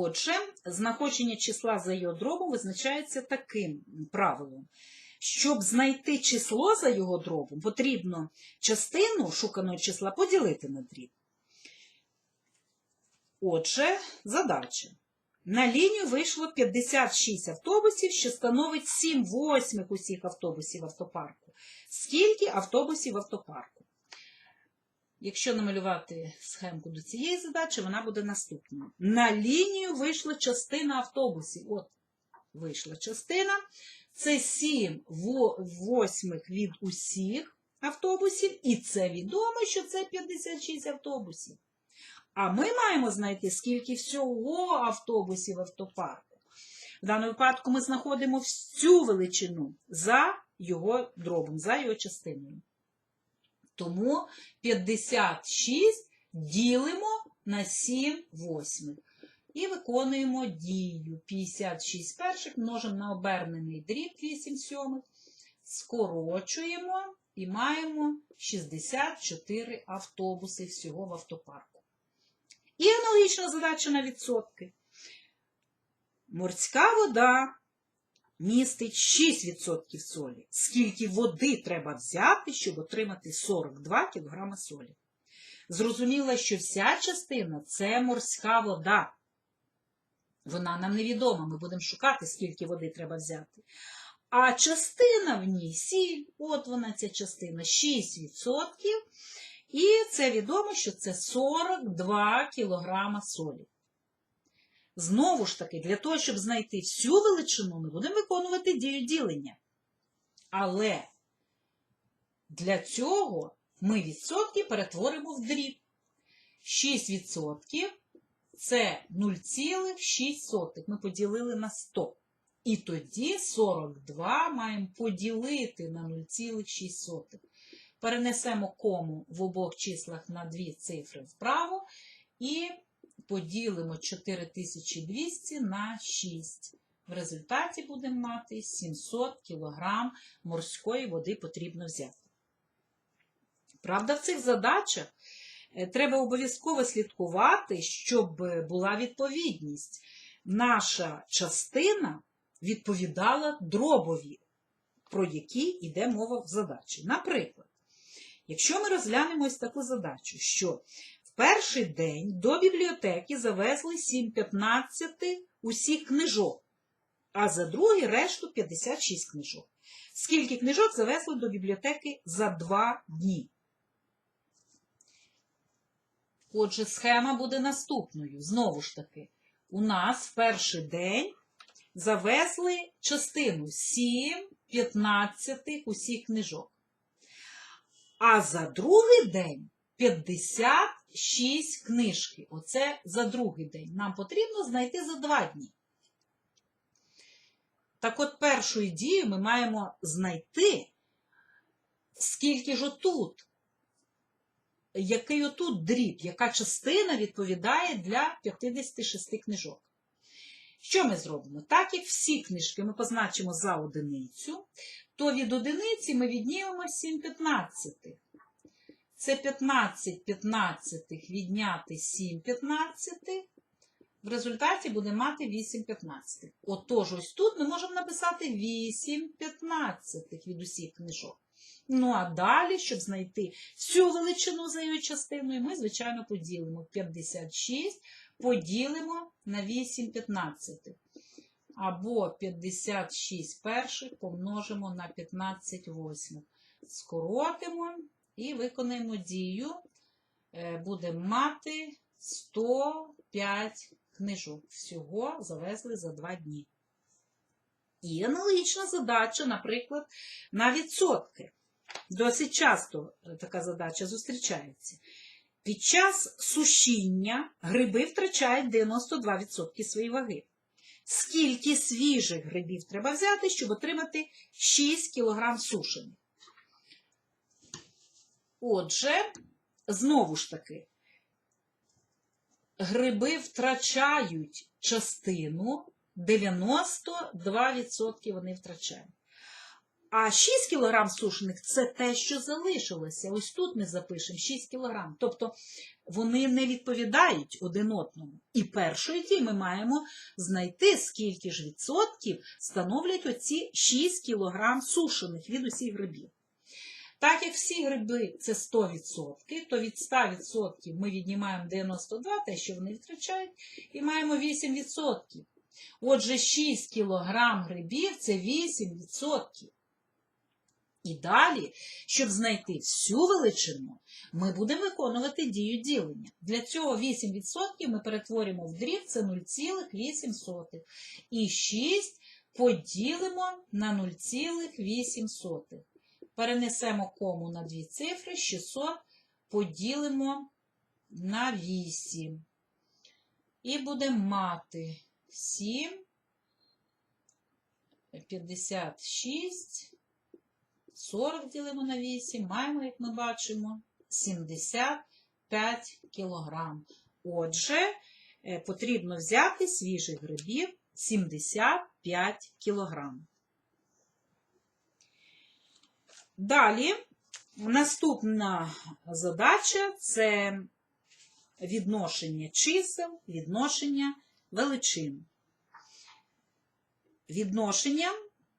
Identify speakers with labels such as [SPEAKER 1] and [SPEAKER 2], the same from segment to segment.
[SPEAKER 1] Отже, знаходження числа за його дробом визначається таким правилом. Щоб знайти число за його дробом, потрібно частину шуканого числа поділити на дріб. Отже, задача. На лінію вийшло 56 автобусів, що становить 7 восьмих усіх автобусів автопарку. Скільки автобусів автопарку? Якщо намалювати схемку до цієї задачі, вона буде наступною. На лінію вийшла частина автобусів. От, вийшла частина. Це 7 восьмих від усіх автобусів, і це відомо, що це 56 автобусів. А ми маємо знайти, скільки всього автобусів в автопарку. В даному випадку ми знаходимо всю величину за його дробом, за його частиною. Тому 56 ділимо на 7 восьмих. І виконуємо дію 56 перших, множимо на обернений дріб 8 сьомих, скорочуємо і маємо 64 автобуси всього в автопарку. І аналогічна задача на відсотки. Морська вода містить 6% солі. Скільки води треба взяти, щоб отримати 42 кг солі? Зрозуміло, що вся частина це морська вода. Вона нам невідома, ми будемо шукати, скільки води треба взяти. А частина в ній сіль, от вона ця частина, 6%. І це відомо, що це 42 кг солі. Знову ж таки, для того, щоб знайти всю величину, ми будемо виконувати дію ділення. Але для цього ми відсотки перетворимо в дріб. 6% це 0,6. Ми поділили на 100. І тоді 42 маємо поділити на 0,6. Перенесемо кому в обох числах на дві цифри вправо і поділимо 4200 на 6. В результаті будемо мати 700 кг морської води потрібно взяти. Правда, в цих задачах е, треба обов'язково слідкувати, щоб була відповідність. Наша частина відповідала дробові, про які йде мова в задачі. Наприклад, якщо ми розглянемо ось таку задачу, що перший день до бібліотеки завезли 7-15 усіх книжок, а за другий решту 56 книжок. Скільки книжок завезли до бібліотеки за два дні? Отже, схема буде наступною. Знову ж таки, у нас в перший день завезли частину 7 15 усіх книжок. А за другий день 56 книжки. Оце за другий день. Нам потрібно знайти за два дні. Так от першою дією ми маємо знайти, скільки ж отут, який отут дріб, яка частина відповідає для 56 книжок. Що ми зробимо? Так як всі книжки ми позначимо за одиницю, то від одиниці ми віднімемо 7 п'ятнадцятих. Це 15 п'ятнадцятих відняти 7 п'ятнадцятих. В результаті буде мати 8 п'ятнадцятих. Отож, ось тут ми можемо написати 8 п'ятнадцятих від усіх книжок. Ну, а далі, щоб знайти всю величину за її частиною, ми, звичайно, поділимо 56, поділимо на 8 п'ятнадцятих. Або 56 перших помножимо на 15 восьмих. Скоротимо і виконаємо дію. Е, Будемо мати 105 книжок. Всього завезли за 2 дні. І аналогічна задача, наприклад, на відсотки. Досить часто така задача зустрічається. Під час сушіння гриби втрачають 92% своєї ваги. Скільки свіжих грибів треба взяти, щоб отримати 6 кг сушених? Отже, знову ж таки, гриби втрачають частину, 92% вони втрачають. А 6 кг сушених це те, що залишилося. Ось тут ми запишемо 6 кг. Тобто вони не відповідають один одному. І першою дією ми маємо знайти, скільки ж відсотків становлять оці 6 кг сушених від усіх грибів. Так як всі гриби це 100%, то від 100% ми віднімаємо 92, те, що вони втрачають, і маємо 8%. Отже, 6 кг грибів це 8%. І далі, щоб знайти всю величину, ми будемо виконувати дію ділення. Для цього 8% ми перетворимо в дріб, це 0,8. І 6 поділимо на 0,8. Перенесемо кому на дві цифри, 600 поділимо на 8. І будемо мати 7, 56, 40 ділимо на 8, маємо, як ми бачимо, 75 кілограм. Отже, е, потрібно взяти свіжих грибів 75 кілограм. Далі, наступна задача це відношення чисел, відношення величин. Відношення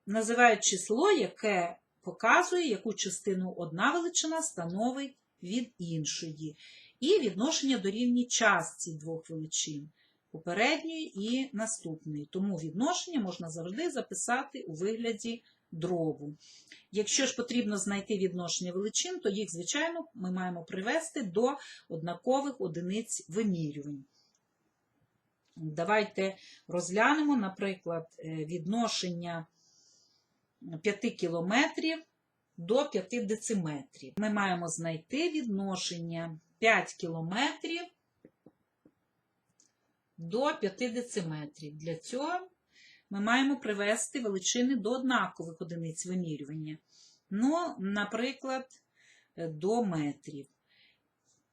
[SPEAKER 1] називають число, яке показує, яку частину одна величина становить від іншої. І відношення дорівнює частці двох величин попередньої і наступної. Тому відношення можна завжди записати у вигляді дробу. Якщо ж потрібно знайти відношення величин, то їх, звичайно, ми маємо привести до однакових одиниць вимірювань. Давайте розглянемо, наприклад, е, відношення 5 кілометрів до 5 дециметрів. Ми маємо знайти відношення 5 кілометрів до 5 дециметрів. Для цього ми маємо привести величини до однакових одиниць вимірювання. Ну, наприклад, до метрів.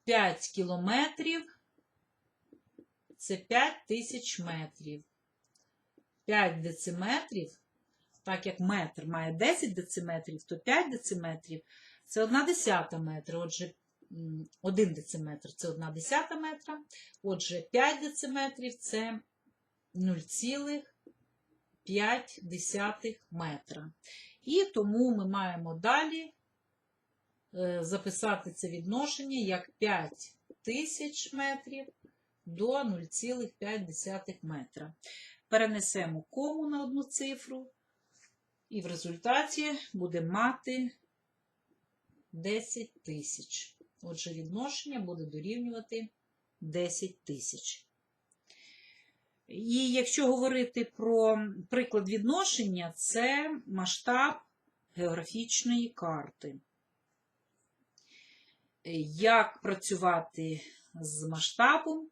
[SPEAKER 1] 5 кілометрів це 5 тисяч метрів. 5 дециметрів, так як метр має 10 дециметрів, то 5 дециметрів це 1 десята метра. Отже, 1 дециметр це 1 десята метра. Отже, 5 дециметрів це 0,5 метра. І тому ми маємо далі е, записати це відношення як 5 тисяч метрів до 0,5 метра. Перенесемо кому на одну цифру, і в результаті будемо мати 10 тисяч. Отже, відношення буде дорівнювати 10 тисяч. І якщо говорити про приклад відношення, це масштаб географічної карти. Як працювати з масштабом,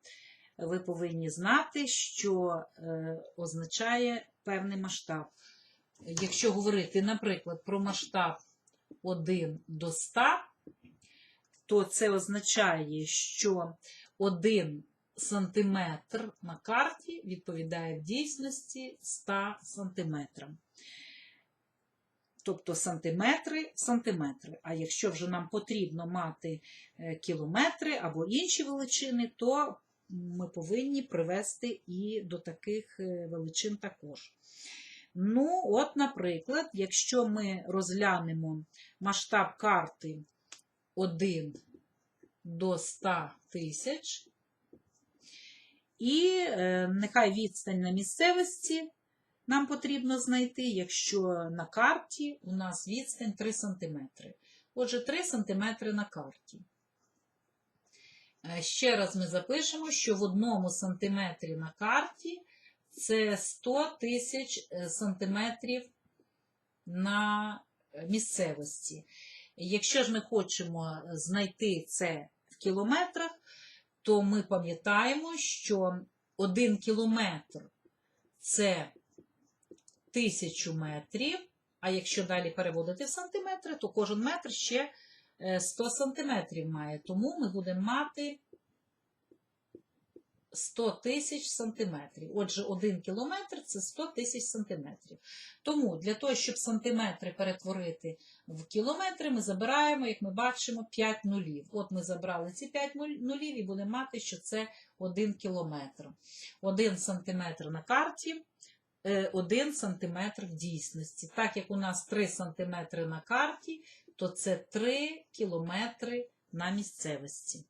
[SPEAKER 1] ви повинні знати, що е, означає певний масштаб. Якщо говорити, наприклад, про масштаб 1 до 100, то це означає, що 1 сантиметр на карті відповідає в дійсності 100 сантиметрам. Тобто сантиметри, сантиметри. А якщо вже нам потрібно мати е, кілометри або інші величини, то ми повинні привести і до таких е, величин також. Ну, от, наприклад, якщо ми розглянемо масштаб карти 1 до 100 тисяч, і е, нехай відстань на місцевості нам потрібно знайти, якщо на карті у нас відстань 3 см. Отже, 3 см на карті. Е, Ще раз ми запишемо, що в одному сантиметрі на карті це 100 тисяч е, сантиметрів на місцевості. Якщо ж ми хочемо знайти це в кілометрах, то ми пам'ятаємо, що 1 кілометр це 1000 метрів, а якщо далі переводити в сантиметри, то кожен метр ще 100 сантиметрів має. Тому ми будемо мати 100 тисяч сантиметрів. Отже, 1 кілометр це 100 тисяч сантиметрів. Тому для того, щоб сантиметри перетворити в кілометри, ми забираємо, як ми бачимо, 5 нулів. От ми забрали ці 5 нулів і будемо мати, що це 1 кілометр. 1 сантиметр на карті, 1 сантиметр в дійсності. Так як у нас 3 сантиметри на карті, то це 3 кілометри на місцевості.